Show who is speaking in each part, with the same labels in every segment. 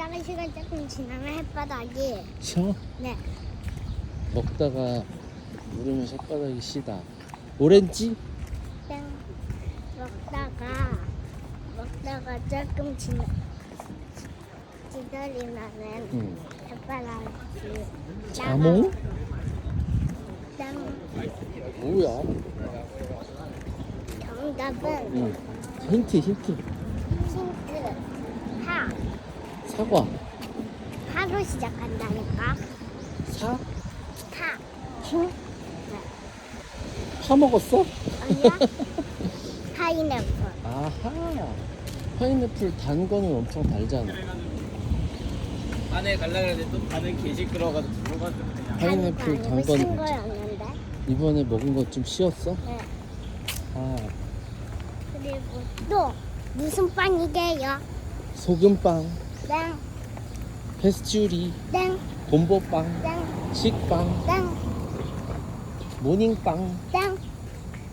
Speaker 1: 먹다가 시간 조금 지나면 햇바닥이
Speaker 2: 쉬어?
Speaker 1: 네
Speaker 2: 먹다가 물으면 혓바닥이 시다. 오렌지?
Speaker 1: 땡 먹다가 먹다가 조금 지나 기다리면은
Speaker 2: 응.
Speaker 1: 햇바닥이
Speaker 2: 자몽?
Speaker 1: 땡
Speaker 2: 뭐야?
Speaker 1: 정답은
Speaker 2: 응. 힌트 힌트.
Speaker 1: 힌트 하
Speaker 2: 사과.
Speaker 1: 하로 시작한다니까
Speaker 2: 사?
Speaker 1: 파
Speaker 2: 파? 파 먹었어?
Speaker 1: 아니야 파인애플
Speaker 2: 아하. 파인애플 단 거는 엄청 달잖아.
Speaker 3: 안에 갈라 그랬는데 또 반은 개 시끄러워가지고 들어가서 그냥
Speaker 2: 파인애플
Speaker 1: 단신
Speaker 2: 거는 이번에 먹은 거 좀 쉬었어?
Speaker 1: 네.
Speaker 2: 아,
Speaker 1: 그리고 또 무슨 빵이게요?
Speaker 2: 소금빵,
Speaker 1: 땡,
Speaker 2: 페스츄리,
Speaker 1: 땡,
Speaker 2: 곰보빵,
Speaker 1: 땡,
Speaker 2: 식빵,
Speaker 1: 땡,
Speaker 2: 모닝빵,
Speaker 1: 땡.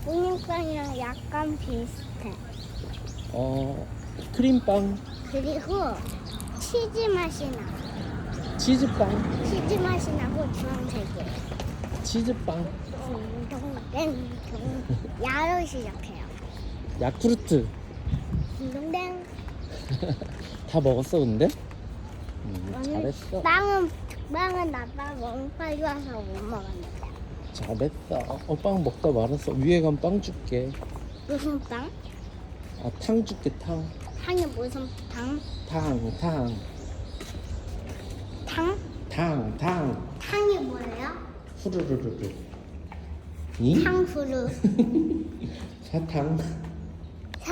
Speaker 1: 우유빵이랑 약간 비슷해.
Speaker 2: 어, 크림빵,
Speaker 1: 그리고 치즈 맛이 나.
Speaker 2: 치즈빵,
Speaker 1: 치즈 맛이 나고 주황색이에요.
Speaker 2: 치즈빵,
Speaker 1: 딩동댕 야로 시작해요.
Speaker 2: 야쿠르트.
Speaker 1: 딩동댕.
Speaker 2: 다 먹었어 근데? 음,
Speaker 1: 오늘
Speaker 2: 잘했어.
Speaker 1: 빵은 빵은 나빠 빨리 와서 못 먹었는데.
Speaker 2: 잘했어. 어, 빵 먹다 말았어. 위에 간빵 줄게.
Speaker 1: 무슨 빵?
Speaker 2: 아, 탕 줄게, 탕.
Speaker 1: 향이 무슨 탕?
Speaker 2: 탕, 탕,
Speaker 1: 탕?
Speaker 2: 탕, 탕.
Speaker 1: 탕이 뭐예요?
Speaker 2: 후루루루루. 이?
Speaker 1: 탕후루.
Speaker 2: 사탕.